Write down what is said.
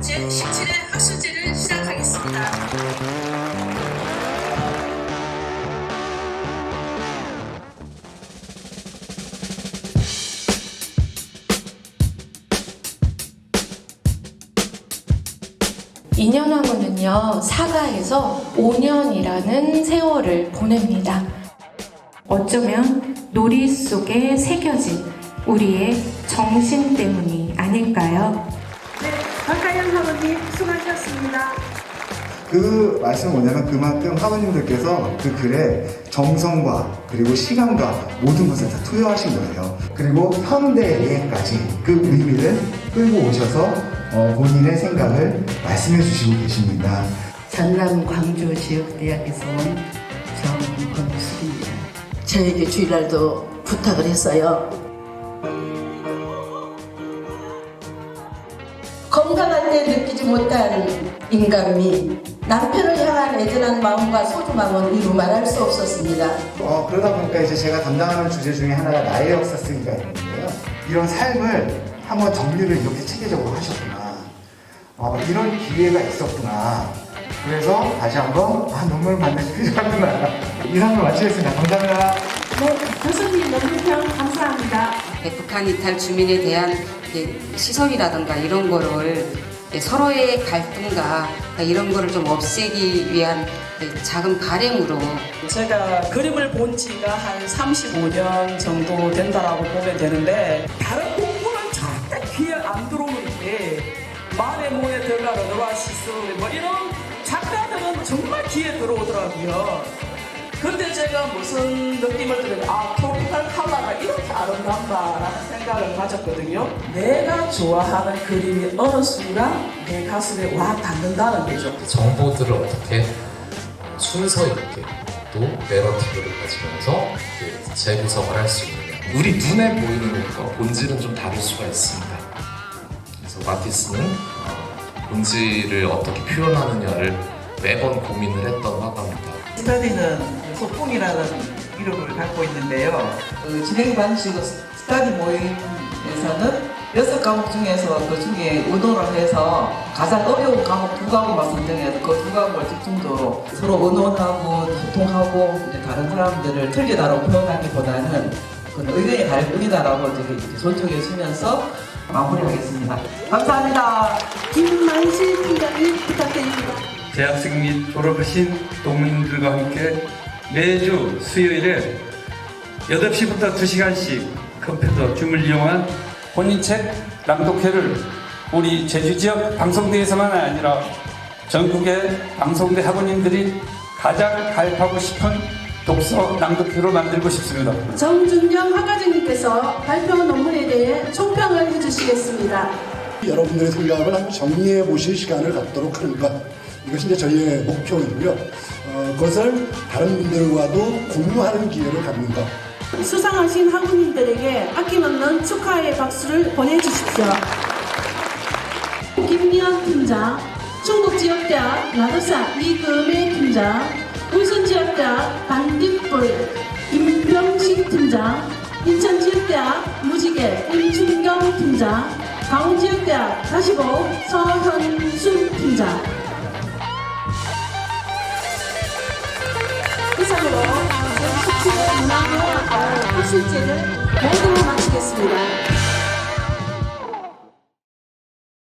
제17회 학술제를 시작하겠습니다. 이년왕후는요 사가에서 5년이라는 세월을 보냅니다. 어쩌면 놀이 속에 새겨진 우리의 정신 때문이 아닐까요? 네, 박가연 사모님 수고하셨습니다. 그 말씀은 뭐냐면 그만큼 하느님들께서 그 글에 정성과 그리고 시간과 모든 것을 다 투여하신 거예요. 그리고 현대에까지 그 의미를 끌고 오셔서 어, 본인의 생각을 말씀해 주시고 계십니다. 전남 광주 지역대학에서 온 정건수입니다. 저에게 주일날도 부탁을 했어요. 건강할 때 느끼지 못한 인간미, 남편을 향한 애절한 마음과 소중함은 이루 말할 수 없었습니다. 어, 그러다 보니까 이제 제가 담당하는 주제 중에 하나가 나의 역사 쓰기가 있는데요. 이런 삶을 한번 정리를 이렇게 체계적으로 하셨구나. 어, 이런 기회가 있었구나. 그래서 다시 한번 아, 논문을 만들기 필요하구나. 이상을 마치겠습니다. 감사합니다. 네, 교수님 논문평 감사합니다. 네, 북한 이탈 주민에 대한 시선이라든가 이런 거를 서로의 갈등과 이런 거를 좀 없애기 위한 작은 바램으로 제가 그림을 본 지가 한 35년 정도 된다라고 보면 되는데 다른 공부는 절대 귀에 안 들어오는데 만의 문에 들어가는 오아시스 뭐 이런 작가들은 정말 귀에 들어오더라고요. 근데 제가 무슨 느낌을 들으면 아 트로피칼 컬러가 이렇게 아름답다라는 생각을 가졌거든요. 내가 좋아하는 그림이 어느 순간 내 가슴에 와 닿는다는 거죠. 정보들을 어떻게 순서 있게 또 내러티브를 가지면서 그 재구성을 할 수 있느냐 우리 눈에 보이는 것과 본질은 좀 다를 수가 있습니다 그래서 마티스는 어, 본질을 어떻게 표현하느냐를 매번 고민을 했던 화가입니다 스타디는 소풍이라는 이름을 갖고 있는데요. 그 진행 방식은 스타디 모임에서는 여섯 과목 중에서 그 중에 의논을 해서 가장 어려운 과목 두 과목만 선정해서 그 두 과목을 집중적으로 서로 의논하고 소통하고 이제 다른 사람들을 틀리다라고 표현하기보다는 그 의견이 다를 뿐이다라고 이제 이렇게 존중해 주면서 마무리하겠습니다. 감사합니다. 김만실 팀장님 부탁드립니다. 재학생 및 졸업하신 동문들과 함께 매주 수요일에 8시부터 2시간씩 컴퓨터 줌을 이용한 본인 책 낭독회를 우리 제주 지역 방송대에서만 아니라 전국의 방송대 학원인들이 가장 가입하고 싶은 독서 낭독회로 만들고 싶습니다. 정준영 학과장님께서 발표한 논문에 대해 총평을 해주시겠습니다. 여러분들의 생각을 한번 정리해 보실 시간을 갖도록 하는 것 이것이 이제 저희의 목표이고요. 어, 그것을 다른 분들과도 공유하는 기회를 갖는 것. 수상하신 학우님들에게 아낌없는 축하의 박수를 보내주십시오. 김미연 팀장, 충북지역대학 나도사 이금혜 팀장, 울산지역대학 반딧불 임병식 팀장, 인천지역대학 무지개 임춘경 팀장, 강원지역대학 45 서현순 팀장. 이상으로 숙취의 문화와 학술제를 모두 마치겠습니다.